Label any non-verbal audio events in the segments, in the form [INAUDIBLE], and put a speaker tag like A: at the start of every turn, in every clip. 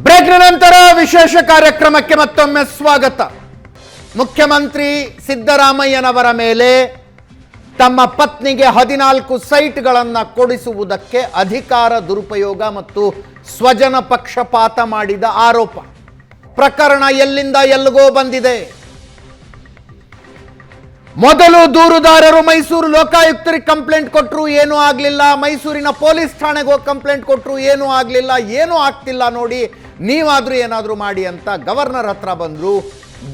A: ಬ್ರೇಕ್ನ ನಂತರ ವಿಶೇಷ ಕಾರ್ಯಕ್ರಮಕ್ಕೆ ಮತ್ತೊಮ್ಮೆ ಸ್ವಾಗತ. ಮುಖ್ಯಮಂತ್ರಿ ಸಿದ್ದರಾಮಯ್ಯನವರ ಮೇಲೆ ತಮ್ಮ ಪತ್ನಿಗೆ ಹದಿನಾಲ್ಕು ಸೈಟ್ಗಳನ್ನು ಕೊಡಿಸುವುದಕ್ಕೆ ಅಧಿಕಾರ, ದುರುಪಯೋಗ ಮತ್ತು ಸ್ವಜನ ಪಕ್ಷಪಾತ ಮಾಡಿದ ಆರೋಪ. ಪ್ರಕರಣ ಎಲ್ಲಿಂದ ಎಲ್ಲಿಗೋ ಬಂದಿದೆ. ಮೊದಲು ದೂರುದಾರರು ಮೈಸೂರು ಲೋಕಾಯುಕ್ತರಿಗೆ ಕಂಪ್ಲೇಂಟ್ ಕೊಟ್ಟರು ಏನೂ ಆಗಲಿಲ್ಲ. ಮೈಸೂರಿನ ಪೊಲೀಸ್ ಠಾಣೆಗೆ ಹೋಗಿ ಕಂಪ್ಲೇಂಟ್ ಕೊಟ್ಟರು ಏನೂ ಆಗಲಿಲ್ಲ. ಏನೂ ಆಗ್ತಿಲ್ಲ ನೋಡಿ. ನೀವಾದರೂ ಏನಾದರೂ ಮಾಡಿ ಅಂತ ಗವರ್ನರ್ ಹತ್ರ ಬಂದರು,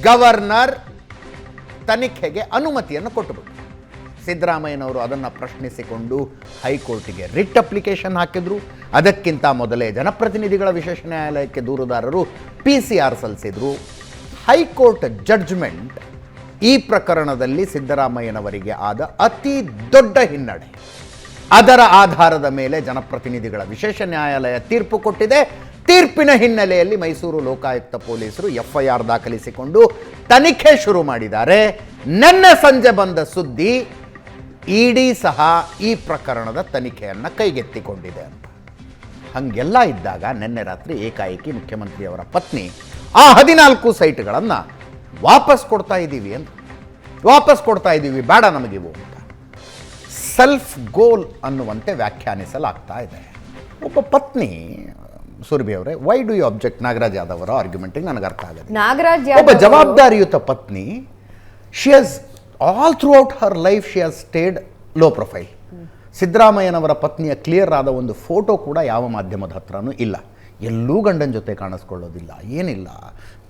A: ಗವರ್ನರ್ ತನಿಖೆಗೆ ಅನುಮತಿಯನ್ನು ಕೊಟ್ಟುಬಿಟ್ರು. ಸಿದ್ದರಾಮಯ್ಯನವರು ಅದನ್ನು ಪ್ರಶ್ನಿಸಿಕೊಂಡು ಹೈಕೋರ್ಟಿಗೆ ರಿಟ್ ಅಪ್ಲಿಕೇಶನ್ ಹಾಕಿದ್ರು. ಅದಕ್ಕಿಂತ ಮೊದಲೇ ಜನಪ್ರತಿನಿಧಿಗಳ ವಿಶೇಷ ನ್ಯಾಯಾಲಯಕ್ಕೆ ದೂರುದಾರರು ಪಿ ಸಿ ಆರ್ ಸಲ್ಲಿಸಿದ್ರು. ಹೈಕೋರ್ಟ್ ಜಡ್ಜ್ಮೆಂಟ್ ಈ ಪ್ರಕರಣದಲ್ಲಿ ಸಿದ್ದರಾಮಯ್ಯನವರಿಗೆ ಆದ ಅತಿ ದೊಡ್ಡ ಹಿನ್ನಡೆ. ಅದರ ಆಧಾರದ ಮೇಲೆ ಜನಪ್ರತಿನಿಧಿಗಳ ವಿಶೇಷ ನ್ಯಾಯಾಲಯ ತೀರ್ಪು ಕೊಟ್ಟಿದೆ. ತೀರ್ಪಿನ ಹಿನ್ನೆಲೆಯಲ್ಲಿ ಮೈಸೂರು ಲೋಕಾಯುಕ್ತ ಪೊಲೀಸರು ಎಫ್ಐಆರ್ ದಾಖಲಿಸಿಕೊಂಡು ತನಿಖೆ ಶುರು ಮಾಡಿದ್ದಾರೆ. ನಿನ್ನೆ ಸಂಜೆ ಬಂದ ಸುದ್ದಿ, ಇಡಿ ಸಹ ಈ ಪ್ರಕರಣದ ತನಿಖೆಯನ್ನು ಕೈಗೆತ್ತಿಕೊಂಡಿದೆ ಅಂತ. ಹಾಗೆಲ್ಲ ಇದ್ದಾಗ ನಿನ್ನೆ ರಾತ್ರಿ ಏಕಾಏಕಿ ಮುಖ್ಯಮಂತ್ರಿಯವರ ಪತ್ನಿ ಆ ಹದಿನಾಲ್ಕು ಸೈಟ್ಗಳನ್ನು ವಾಪಸ್ ಕೊಡ್ತಾ ಇದ್ದೀವಿ ಅಂತ. ವಾಪಸ್ ಕೊಡ್ತಾ ಇದ್ದೀವಿ, ಬೇಡ ನಮಗಿವು ಅಂತ. ಸೆಲ್ಫ್ ಗೋಲ್ ಅನ್ನುವಂತೆ ವ್ಯಾಖ್ಯಾನಿಸಲಾಗ್ತಾ ಇದೆ. ಒಬ್ಬ ಪತ್ನಿ ಸುರಭಿ ಅವರೇ why do you object Nagaraj Yadav ಅವರ ಆರ್ಗ್ಯುಮೆಂಟಿಗೆ ನನಗೆ ಅರ್ಥ ಆಗುತ್ತೆ
B: ನಾಗರಾಜ್
A: ಒಬ್ಬ ಜವಾಬ್ದಾರಿಯುತ ಪತ್ನಿ she has all throughout her life she has stayed low profile ಸಿದ್ದರಾಮಯ್ಯನವರ ಪತ್ನಿಯ ಕ್ಲಿಯರ್ ಆದ ಒಂದು ಫೋಟೋ ಕೂಡ ಯಾವ ಮಾಧ್ಯಮದ ಹತ್ರನೂ ಇಲ್ಲ. ಎಲ್ಲೂ ಗಂಡನ ಜೊತೆ ಕಾಣಿಸ್ಕೊಳ್ಳೋದಿಲ್ಲ ಏನಿಲ್ಲ.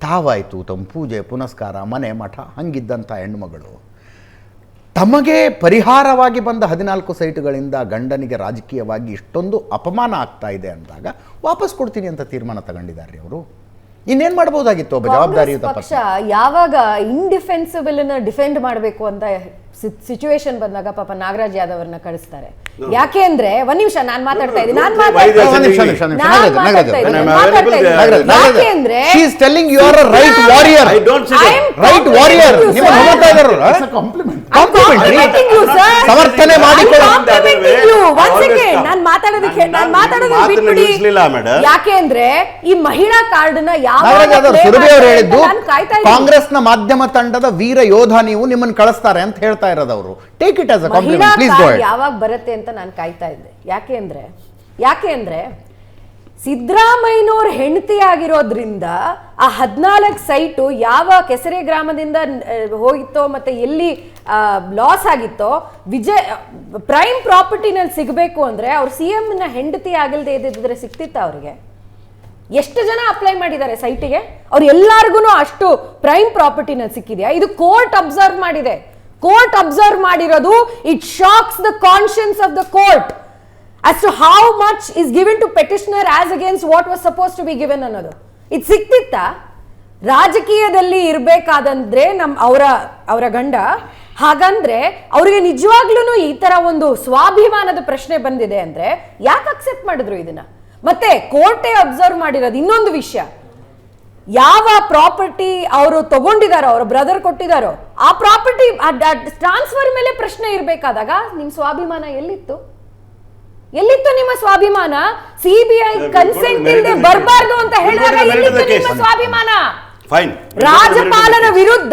A: ತಾವಾಯಿತು ತಮ್ಮ ಪೂಜೆ ಪುನಸ್ಕಾರ ಮನೆ ಮಠ ಹಂಗಿದ್ದಂಥ ಹೆಣ್ಣುಮಗಳು. ತಮಗೆ ಪರಿಹಾರವಾಗಿ ಬಂದ ಹದಿನಾಲ್ಕು ಸೈಟುಗಳಿಂದ ಗಂಡನಿಗೆ ರಾಜಕೀಯವಾಗಿ ಇಷ್ಟೊಂದು ಅಪಮಾನ ಆಗ್ತಾ ಇದೆ ಅಂದಾಗ ವಾಪಸ್ ಕೊಡ್ತೀನಿ ಅಂತ ತೀರ್ಮಾನ ತಗೊಂಡಿದ್ದಾರೆ ಅವರು. ಇನ್ನೇನ್ ಮಾಡಬಹುದಾಗಿತ್ತು ಒಬ್ಬ ಜವಾಬ್ದಾರಿಯುತ
B: ಪಕ್ಷ ಯಾವಾಗ ಇಂಡಿಫೆನ್ಸಿಬಲ್ನ ಡಿಫೆಂಡ್ ಮಾಡಬೇಕು ಅಂತ ಸಿಚುವೇಶನ್ ಬಂದಾಗ ಪಾಪ ನಾಗರಾಜ್ ಯಾದವ್ ಅವ್ರನ್ನ ಕಳಿಸ್ತಾರೆ. ಯಾಕೆ ಅಂದ್ರೆ ಒಂದ್ ನಿಮಿಷ ನಾನ್ ಮಾತಾಡ್ತಾ ಇದ್ದೀನಿ. ನಾನ್
A: ಒಂದ್
B: ಮಾತಾಡ್ತಾ
A: ನಿಮಿಷ,
B: ಇದ್ದೀನಿ.
A: ಸಮರ್ಥನೆ.
B: ನಾನ್ ಮಾತಾಡೋದಕ್ಕೆ
C: ನಾನ್-
B: ಮಾತಾಡೋದನ್ನ ಬಿಟ್ಬಿಡಿ. ಯಾಕೆ ಅಂದ್ರೆ ಈ ಮಹಿಳಾ ಕಾರ್ಡ್ನ ಯಾವ
A: ಸುರಭಿ ಅವರು ಹೇಳಿದ್ದು
B: ನಾನು ಕಾಯ್ತಾ
A: ಕಾಂಗ್ರೆಸ್ನ ಮಾಧ್ಯಮ ತಂಡದ ವೀರ ಯೋಧ ನೀವು ನಿಮ್ಮನ್ನು ಕಳಿಸ್ತಾರೆ ಅಂತ ಹೇಳ್ತಾ ಇರೋದು ಅವರು. Take it as a compliment please go
B: ಯಾವಾಗ ಬರುತ್ತೆ ಅಂತ ನಾನು ಕಾಯ್ತಾ ಇದ್ದೆ. ಯಾಕೆ ಅಂದ್ರೆ ಯಾಕೆ ಅಂದ್ರೆ ಸಿದ್ದರಾಮಯ್ಯನವ್ರ ಹೆಂಡತಿ ಆಗಿರೋದ್ರಿಂದ ಆ ಹದಿನಾಲ್ಕು ಸೈಟು ಯಾವ ಕೆಸರೆ ಗ್ರಾಮದಿಂದ ಹೋಗಿತ್ತೋ ಮತ್ತೆ ಎಲ್ಲಿ ಲಾಸ್ ಆಗಿತ್ತೋ, ವಿಜಯ್ ಪ್ರೈಮ್ ಪ್ರಾಪರ್ಟಿನಲ್ಲಿ ಸಿಗಬೇಕು ಅಂದ್ರೆ ಅವ್ರು ಸಿ ಎಮ್ನ ಹೆಂಡತಿ ಆಗಿಲ್ದೇ ಇದ್ದಿದ್ರೆ ಸಿಕ್ತಿತ್ತ ಅವರಿಗೆ? ಎಷ್ಟು ಜನ ಅಪ್ಲೈ ಮಾಡಿದ್ದಾರೆ ಸೈಟಿಗೆ? ಅವ್ರು ಎಲ್ಲರಿಗೂ ಅಷ್ಟು ಪ್ರೈಮ್ ಪ್ರಾಪರ್ಟಿನಲ್ಲಿ ಸಿಕ್ಕಿದೆಯಾ? ಇದು ಕೋರ್ಟ್ ಅಬ್ಸರ್ವ್ ಮಾಡಿದೆ. ಕೋರ್ಟ್ ಅಬ್ಸರ್ವ್ ಮಾಡಿರೋದು it shocks the conscience of the court as to how much is given to petitioner as against what was suppose to be given ಅನ್ನೋದು. ಇದು ಸಿಕ್ತಿತ್ತ? ರಾಜಕೀಯದಲ್ಲಿ ಇರಬೇಕಾದಂದ್ರೆ ನಮ್ಮ ಅವರ ಅವರ ಗಂಡ. ಹಾಗಂದ್ರೆ ಅವರಿಗೆ ನಿಜವಾಗ್ಲೂ ಈ ತರ ಒಂದು ಸ್ವಾಭಿಮಾನದ ಪ್ರಶ್ನೆ ಬಂದಿದೆ ಅಂದ್ರೆ ಯಾಕೆ ಅಕ್ಸೆಪ್ಟ್ ಮಾಡಿದ್ರು ಇದನ್ನ? ಮತ್ತೆ ಕೋರ್ಟೇ ಅಬ್ಸರ್ವ್ ಮಾಡಿರೋದು ಇನ್ನೊಂದು ವಿಷಯ. ಯಾವ ಪ್ರಾಪರ್ಟಿ ಅವರು ತಗೊಂಡಿದಾರೋ, ಅವ್ರ ಬ್ರದರ್ ಕೊಟ್ಟಿದಾರೋ, ಆ ಪ್ರಾಪರ್ಟಿ ಟ್ರಾನ್ಸ್ಫರ್ ಮೇಲೆ ಪ್ರಶ್ನೆ ಇರಬೇಕಾದಾಗ ನಿಮ್ ಸ್ವಾಭಿಮಾನ ಎಲ್ಲಿತ್ತು? ಎಲ್ಲಿತ್ತು ನಿಮ್ಮ ಸ್ವಾಭಿಮಾನ? ಸಿಬಿಐ ಕನ್ಸೆಂಟ್ ಇಲ್ಲದೆ ಬರಬಾರ್ದು ಅಂತ ಹೇಳಿದಾಗ ಎಲ್ಲಿತ್ತು ನಿಮ್ಮ ಸ್ವಾಭಿಮಾನ?
C: ಫೈನ್
B: ರಾಜ್ಯಪಾಲರ ವಿರುದ್ಧ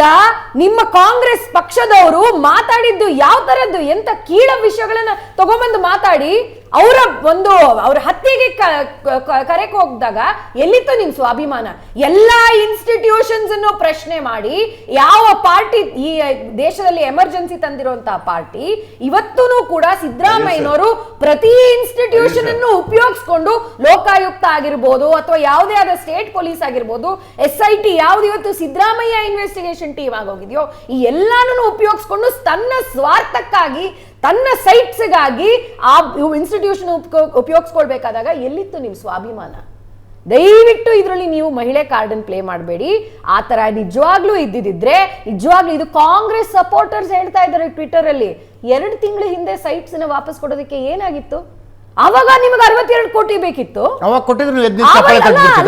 B: ನಿಮ್ಮ ಕಾಂಗ್ರೆಸ್ ಪಕ್ಷದವರು ಮಾತಾಡಿದ್ದು ಯಾವ ತರದ್ದು? ಎಂತ ಕೀಳ ವಿಷಯಗಳನ್ನ ತಗೊಂಬಂದು ಮಾತಾಡಿ. ಅವರ ಒಂದು ಅವ್ರ ಹತ್ಯೆಗೆ ಕರೆಕ್ ಹೋಗಿದಾಗ ಎಲ್ಲಿತ್ತು ನಿಮ್ ಸ್ವಾಭಿಮಾನ? ಎಲ್ಲಾ ಇನ್ಸ್ಟಿಟ್ಯೂಷನ್ಸ್ ಅನ್ನು ಪ್ರಶ್ನೆ ಮಾಡಿ ಯಾವ ಪಾರ್ಟಿ ಈ ದೇಶದಲ್ಲಿ ಎಮರ್ಜೆನ್ಸಿ ತಂದಿರುವಂತಹ ಪಾರ್ಟಿ ಇವತ್ತೂ ಕೂಡ ಸಿದ್ದರಾಮಯ್ಯನವರು ಪ್ರತಿ ಇನ್ಸ್ಟಿಟ್ಯೂಷನ್ ಅನ್ನು ಉಪಯೋಗಿಸ್ಕೊಂಡು ಲೋಕಾಯುಕ್ತ ಆಗಿರ್ಬೋದು ಅಥವಾ ಯಾವುದೇ ಆದ ಸ್ಟೇಟ್ ಪೊಲೀಸ್ ಆಗಿರ್ಬೋದು ಎಸ್ ಐ ಟಿ ಯಾವ್ದು ಇವತ್ತು ಸಿದ್ದರಾಮಯ್ಯ ಇನ್ವೆಸ್ಟಿಗೇಷನ್ ಟೀಮ್ ಆಗೋಗಿದೆಯೋ ಈ ಎಲ್ಲಾನು ಉಪಯೋಗಿಸ್ಕೊಂಡು ತನ್ನ ಸ್ವಾರ್ಥಕ್ಕಾಗಿ ತನ್ನ ಸೈಟ್ಸ್ಗಾಗಿ ಆ ಇನ್ಸ್ಟಿಟ್ಯೂಷನ್ ಉಪಯೋಗಿಸ್ಕೊಳ್ಬೇಕಾದಾಗ ಎಲ್ಲಿತ್ತು ನಿಮ್ಮ ಸ್ವಾಭಿಮಾನ? ದಯವಿಟ್ಟು ಇದರಲ್ಲಿ ನೀವು ಮಹಿಳೆ ಕಾರ್ಡನ್ ಪ್ಲೇ ಮಾಡಬೇಡಿ. ಆ ತರ ನಿಜವಾಗ್ಲೂ ಇದ್ದಿದ್ರೆ ನಿಜವಾಗ್ಲೂ ಇದು ಕಾಂಗ್ರೆಸ್ ಸಪೋರ್ಟರ್ಸ್ ಹೇಳ್ತಾ ಇದ್ದಾರೆ ಟ್ವಿಟರ್ ಅಲ್ಲಿ ಎರಡು ತಿಂಗಳ ಹಿಂದೆ ಸೈಟ್ಸ್ನ ವಾಪಸ್ ಕೊಡೋದಕ್ಕೆ ಏನಾಗಿತ್ತು? ಅವಾಗ ನಿಮಗೆ ಅರವತ್ತೆರಡು ಕೋಟಿ ಬೇಕಿತ್ತು.
A: ಅವಾಗ ಕೊಟ್ಟಿದ್ರು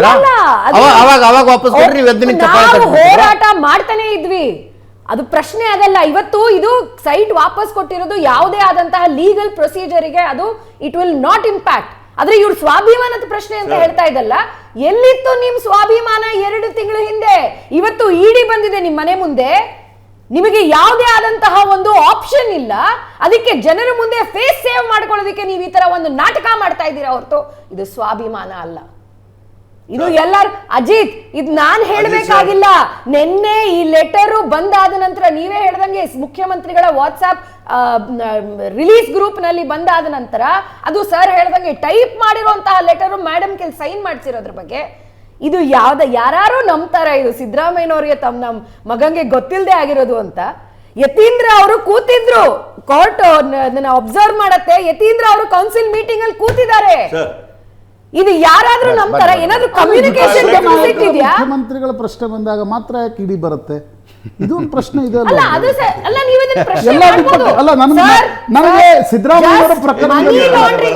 A: ಅವಾಗ
B: ಹೋರಾಟ ಮಾಡ್ತಾನೆ ಇದ್ವಿ. ಅದು ಪ್ರಶ್ನೆ ಅದಲ್ಲ. ಇವತ್ತು ಇದು ಸೈಟ್ ವಾಪಸ್ ಕೊಟ್ಟಿರೋದು ಯಾವುದೇ ಆದಂತಹ ಲೀಗಲ್ ಪ್ರೊಸೀಜರಿಗೆ ಅದು ಇಟ್ ವಿಲ್ ನಾಟ್ ಇಂಪ್ಯಾಕ್ಟ್ ಆದ್ರೆ ಇವ್ರ ಸ್ವಾಭಿಮಾನದ ಪ್ರಶ್ನೆ ಅಂತ ಹೇಳ್ತಾ ಇದ್ದಲ್ಲ. ಎಲ್ಲಿತ್ತು ನಿಮ್ ಸ್ವಾಭಿಮಾನ ಎರಡು ತಿಂಗಳ ಹಿಂದೆ? ಇವತ್ತು ಇಡಿ ಬಂದಿದೆ ನಿಮ್ ಮನೆ ಮುಂದೆ. ನಿಮಗೆ ಯಾವುದೇ ಆದಂತಹ ಒಂದು ಆಪ್ಷನ್ ಇಲ್ಲ. ಅದಕ್ಕೆ ಜನರ ಮುಂದೆ ಫೇಸ್ ಸೇವ್ ಮಾಡ್ಕೊಳ್ಳೋದಕ್ಕೆ ನೀವು ಈ ತರ ಒಂದು ನಾಟಕ ಮಾಡ್ತಾ ಇದ್ದೀರಾ ಹೊರತು. ಇದು ಸ್ವಾಭಿಮಾನ ಅಲ್ಲ. ಇದು ಎಲ್ಲಾರು ಅಜಿತ್ ಇದು ನಾನ್ ಹೇಳ್ಬೇಕಾಗಿಲ್ಲ. ನಿನ್ನೆ ಈ ಲೆಟರು ಬಂದಾದ ನಂತರ ನೀವೇ ಹೇಳ್ದಂಗೆ ಮುಖ್ಯಮಂತ್ರಿಗಳ ವಾಟ್ಸ್ಆಪ್ ರಿಲೀಸ್ ಗ್ರೂಪ್ನಲ್ಲಿ ಬಂದಾದ ನಂತರ ಅದು ಸರ್ ಹೇಳ್ದಂಗೆ ಟೈಪ್ ಮಾಡಿರುವಂತಹ ಲೆಟರ್ ಮೇಡಮ್ ಕೆಲ್ ಸೈನ್ ಮಾಡಿಸಿರೋದ್ರ ಬಗ್ಗೆ. ಇದು ಯಾವ್ದ ಯಾರು ನಂಬ್ತಾರ ಇದು ಸಿದ್ದರಾಮಯ್ಯನವ್ರಿಗೆ ತಮ್ಮ ನಮ್ ಮಗಂಗೆ ಗೊತ್ತಿಲ್ಲದೆ ಆಗಿರೋದು ಅಂತ. ಯತೀಂದ್ರ ಅವರು ಕೂತಿದ್ರು. ಕೋರ್ಟ್ ಅಬ್ಸರ್ವ್ ಮಾಡತ್ತೆ. ಯತೀಂದ್ರ ಅವರು ಕೌನ್ಸಿಲ್ ಮೀಟಿಂಗ್ ಅಲ್ಲಿ ಕೂತಿದ್ದಾರೆ. ಇದು ಯಾರಾದ್ರೂ ನಂಬ್ತಾರ ಏನಾದ್ರೂ ಕಮ್ಯುನಿಕೇಶನ್ ಡೆಫಿಸಿಟ್ ಇದೆಯಾ?
D: ಮುಖ್ಯಮಂತ್ರಿಗಳ ಪ್ರಶ್ನೆ ಬಂದಾಗ ಮಾತ್ರ ಯಾಕೆ ಇಡಿ ಬರುತ್ತೆ? ಇದು ಒಂದು ಪ್ರಶ್ನೆ ಇದೆ
B: ಅಲ್ಲ ಅದು ಅಲ್ಲ ನೀವು ಇದನ್ನ ಪ್ರಶ್ನೆ
D: ಎಲ್ಲ. ಅಲ್ಲ ನನಗೆ ನನಗೆ ಸಿದ್ದರಾಮಯ್ಯ ಅವರ ಪ್ರಕರಣ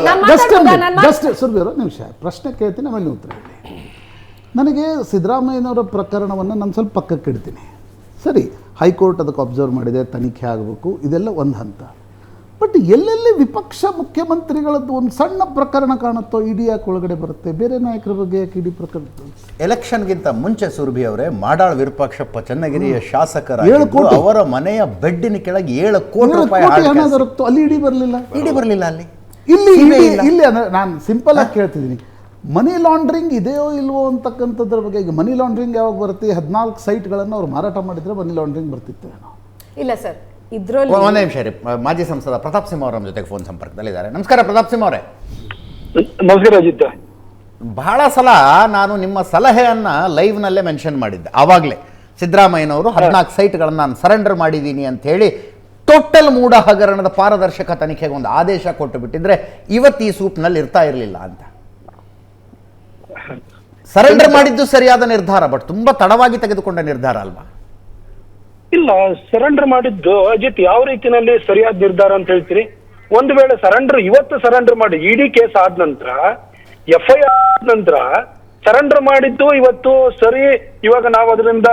B: ನಮ್ಮ ಮಾತ್-
D: ಜಸ್ಟ್ ಸುರ್ಬಿರೋ ನಿಮಿಷ. ಪ್ರಶ್ನೆ ಕೇಳ್ತೀನಿ ಆಮೇಲೆ ಉತ್ತರ ನನಗೆ ಸಿದ್ದರಾಮಯ್ಯನವರ ಪ್ರಕರಣವನ್ನು ನಾನು ಸ್ವಲ್ಪ ಪಕ್ಕಕ್ಕೆ ಇಡ್ತೀನಿ ಸರಿ ಹೈಕೋರ್ಟ್ ಅದಕ್ಕೆ ಅಬ್ಸರ್ವ್ ಮಾಡಿದೆ ತನಿಖೆ ಆಗಬೇಕು ಇದೆಲ್ಲ ಒಂದು ಹಂತ. ಬಟ್ ಎಲ್ಲೆಲ್ಲಿ ವಿಪಕ್ಷ ಮುಖ್ಯಮಂತ್ರಿಗಳದ್ದು ಒಂದು ಸಣ್ಣ ಪ್ರಕರಣ ಕಾಣುತ್ತೋ ಇಡಿ ಯಾಕೆ ಒಳಗಡೆ ಬರುತ್ತೆ? ಬೇರೆ ನಾಯಕರ ಬಗ್ಗೆ ಯಾಕೆ ಇಡಿ ಪ್ರಕರಣ
A: ಎಲೆಕ್ಷನ್ಗಿಂತ ಮುಂಚೆ ಸುರ್ಭಿ ಅವರೇ ಮಾಡಾಳ್ ವಿರೂಪಾಕ್ಷಪ್ಪ ಚನ್ನಗಿರಿಯ
D: ಶಾಸಕರ
A: ಅವರ ಮನೆಯ ಬೆಡ್ಡಿನ ಕೆಳಗೆ ಏಳು ಕೋಟಿ ರೂಪಾಯಿ
D: ಹಣ ದೊರಕ್ತು. ಅಲ್ಲಿ ಇಡಿ ಬರಲಿಲ್ಲ?
A: ಇಡಿ ಬರಲಿಲ್ಲ ಅಲ್ಲಿ.
D: ಇಲ್ಲಿ ಇಲ್ಲಿ ನಾನು ಸಿಂಪಲ್ ಆಗಿ ಕೇಳ್ತಿದ್ದೀನಿ. ಮನಿ ಲಾಂಡ್ರಿಂಗ್ ಇದೆಯೋ ಇಲ್ವೋ ಅಂತಕ್ಕಂಥದ್ರ ಬಗ್ಗೆ ಈಗ ಮನಿ ಲಾಂಡ್ರಿಂಗ್ ಯಾವಾಗ ಬರುತ್ತೆ? ಹದಿನಾಲ್ಕು ಸೈಟ್ಗಳನ್ನು ಅವ್ರು ಮಾರಾಟ ಮಾಡಿದ್ರೆ ಮನಿ ಲಾಂಡ್ರಿಂಗ್ ಬರ್ತಿತ್ತು
B: ಇಲ್ಲ ಸರ್. ಇದ್ರಲ್ಲಿ
A: ಒಂದು ನಿಮಿಷ ರೀ ಮಾಜಿ ಸಂಸದ ಪ್ರತಾಪ್ ಸಿಂಹ ಅವರ ನಮ್ಮ ಜೊತೆಗೆ ಫೋನ್ ಸಂಪರ್ಕದಲ್ಲಿದ್ದಾರೆ. ನಮಸ್ಕಾರ ಪ್ರತಾಪ್ ಸಿಂಹ ಅವರೇ.
E: ನಮಸ್ಕಾರ ಅಜಿತ್.
A: ಬಹಳ ಸಲ ನಾನು ನಿಮ್ಮ ಸಲಹೆಯನ್ನ ಲೈವ್ ನಲ್ಲೇ ಮೆನ್ಷನ್ ಮಾಡಿದ್ದೆ. ಆವಾಗಲೇ ಸಿದ್ದರಾಮಯ್ಯನವರು ಹದಿನಾಲ್ಕು ಸೈಟ್ಗಳನ್ನು ನಾನು ಸರೆಂಡರ್ ಮಾಡಿದ್ದೀನಿ ಅಂತ ಹೇಳಿ ಟೋಟಲ್ ಮೂಡ ಹಗರಣದ ಪಾರದರ್ಶಕ ತನಿಖೆಗೆ ಒಂದು ಆದೇಶ ಕೊಟ್ಟು ಬಿಟ್ಟಿದ್ರೆ ಇವತ್ತು ಈ ಸೂಪ್ನಲ್ಲಿ ಇರ್ತಾ ಇರಲಿಲ್ಲ ಅಂತ. ಸರೆಂಡರ್ ಮಾಡಿದ್ದು ಸರಿಯಾದ ನಿರ್ಧಾರ ಬಟ್ ತುಂಬಾ ತಡವಾಗಿ ತೆಗೆದುಕೊಂಡ ನಿರ್ಧಾರ ಅಲ್ವಾ?
E: ಇಲ್ಲ ಸರೆಂಡರ್ ಮಾಡಿದ್ದು ಅಜಿತ್, ಯಾವ ರೀತಿನಲ್ಲಿ ಸರಿಯಾದ ನಿರ್ಧಾರ ಅಂತ ಹೇಳ್ತೀರಿ? ಒಂದು ವೇಳೆ ಸರೆಂಡರ್ ಇವತ್ತು ಸರೆಂಡರ್ ಮಾಡಿ, ಇಡಿ ಕೇಸ್ ಆದ ನಂತರ ಎಫ್ ಐ ಆರ್ ಆದ ನಂತರ ಸರೆಂಡರ್ ಮಾಡಿದ್ದು ಇವತ್ತು ಸರಿ, ಇವಾಗ ನಾವು ಅದರಿಂದ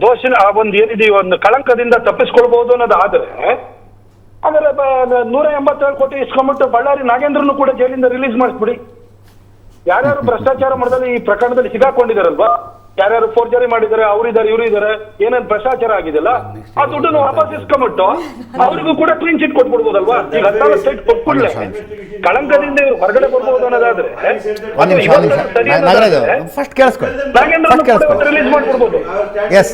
E: ದೋಷ, ಆ ಒಂದು ಏನಿದೆ ಒಂದು ಕಳಂಕದಿಂದ ತಪ್ಪಿಸ್ಕೊಳ್ಬಹುದು ಅನ್ನೋದು ಆದ್ರೆ ಬ- ನೂರ ಎಂಬತ್ತೇಳು ಕೋಟಿ ಇಸ್ಕೊಂಬಿಟ್ಟು ಬಳ್ಳಾರಿ ನಾಗೇಂದ್ರನು ಕೂಡ ಜೈಲಿಂದ ರಿಲೀಸ್ ಮಾಡಿಸ್ಬಿಡಿ. ಯಾರ್ಯಾರು ಭ್ರಷ್ಟಾಚಾರ ಮಾಡಿದಲ್ಲಿ ಈ ಪ್ರಕರಣದಲ್ಲಿ ಸಿಗಾಕೊಂಡಿದಾರಲ್ವಾ ಯಾರ್ಯಾರು ಫೋರ್ಜರಿ ಮಾಡಿದ್ದಾರೆ ಅವ್ರಿದ್ದಾರೆ ಇವ್ರು ಇದಾರೆ ಏನೇನ್ ಭ್ರಷ್ಟಾಚಾರ ಆಗಿದೆಲ್ಲ ಆ ದುಡ್ಡನ್ನು ವಾಪಸ್ ಇಸ್ಕೊಂಬಿಟ್ಟು ಅವ್ರಿಗೂ ಕೂಡ ಕ್ಲೀನ್ ಚಿಟ್ ಕೊಟ್ಬಿಡ್ಬೋದಲ್ವಾ? ಈಗ ಹತ್ತಾರ ಸೈಟ್ ಕೊಟ್ಬಿಡ್ಲೆ. ಕಳಂಕದಿಂದ ಇವ್ರು ಹೊರಗಡೆ ಬರ್ಬೋದು ಅನ್ನೋದಾದ್ರೆ
A: ಫಸ್ಟ್ ಕೇಳಿಸ್ಕೊಳ್ಳಿ.
E: ರಿಲೀಸ್ ಮಾಡ್ಬಿಡ್ಬೋದು.
A: Yes.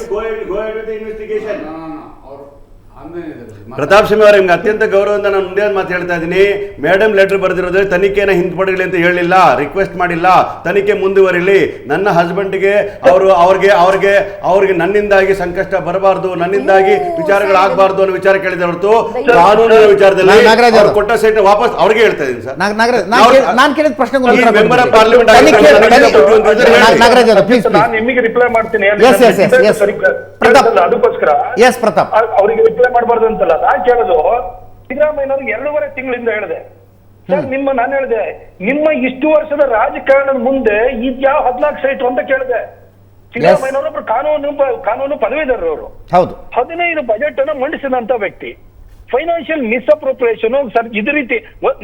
C: ಪ್ರತಾಪ್ ಸಿಂಹ ಅವರು ನಿಮ್ಗೆ ಅತ್ಯಂತ ಗೌರವದಿಂದ ನಾನು ಮುಂದೆ ಒಂದು ಮಾತು ಹೇಳ್ತಾ ಇದ್ದೀನಿ. ಮೇಡಮ್ ಲೆಟರ್ ಬರೆದಿರೋದ್ರೆ ತನಿಖೆನ ಹಿಂದ್ಪಡಲಿ ಅಂತ ಹೇಳಿಲ್ಲ ರಿಕ್ವೆಸ್ಟ್ ಮಾಡಿಲ್ಲ. ತನಿಖೆ ಮುಂದುವರಿಲಿ. ನನ್ನ ಹಸ್ಬೆಂಡ್ಗೆ ಅವರು ಅವ್ರಿಗೆ ಅವ್ರಿಗೆ ಅವ್ರಿಗೆ ನನ್ನಿಂದಾಗಿ ಸಂಕಷ್ಟ ಬರಬಾರ್ದು ನನ್ನಿಂದಾಗಿ ವಿಚಾರಗಳಾಗಬಾರ್ದು ಅನ್ನೋ ವಿಚಾರ ಕೇಳಿದ ಹೊರತು ಕಾನೂನಿನ ವಿಚಾರದಲ್ಲಿ ಅವ್ರು. ಕೊಟ್ಟ ಸೈಟ್ ವಾಪಸ್ ಅವ್ರಿಗೆ ಹೇಳ್ತಾ ಇದ್ದೀನಿ ಸರ್.
A: ನಾನು ಕೇಳಿದ
E: ನಿಮಗೆ ರಿಪ್ಲೈ ಮಾಡ್ತೀನಿ. ನನ್ನ
A: yes.
E: ಸರಿ-
A: ಪ್ರತಾಪ್.
E: ಅದಕ್ಕೋಸ್ಕರ
A: ಎಸ್ ಪ್ರತಾಪ್.
E: ರಿಪ್ಲೈ ಮಾಡಬಾರ್ದು ಅಂತಲ್ಲ. ನಾನ್ ಕೇಳೋದು ಸಿದ್ದರಾಮಯ್ಯನವ್ರಿಗೆ ಎರಡೂವರೆ ತಿಂಗಳಿಂದ ಹೇಳಿದೆ. ಸರ್ ನಿಮ್ಮ ನಾನು ಹೇಳಿದೆ ನಿಮ್ಮ ಇಷ್ಟು ವರ್ಷದ ರಾಜಕಾರಣದ ಮುಂದೆ ಇದ್ಯಾವ ಹದಿನಾಲ್ಕು ಸೈಟ್ ಅಂತ ಕೇಳಿದೆ. ಸಿದ್ದರಾಮಯ್ಯನವರು ಒಬ್ರು ಕಾನೂನು ಕಾನೂನು ಪದವೀಧರರು ಅವರು.
A: ಹೌದು.
E: ಹದಿನೈದು ಬಜೆಟ್ ಅನ್ನು ಮಂಡಿಸಿದಂತ ವ್ಯಕ್ತಿ. ಫೈನಾನ್ಷಿಯಲ್ ಮಿಸ್ಅಪ್ರೋಪ್ರಿಯೇಷನ್ ಸರ್ ಇದೇ ರೀತಿ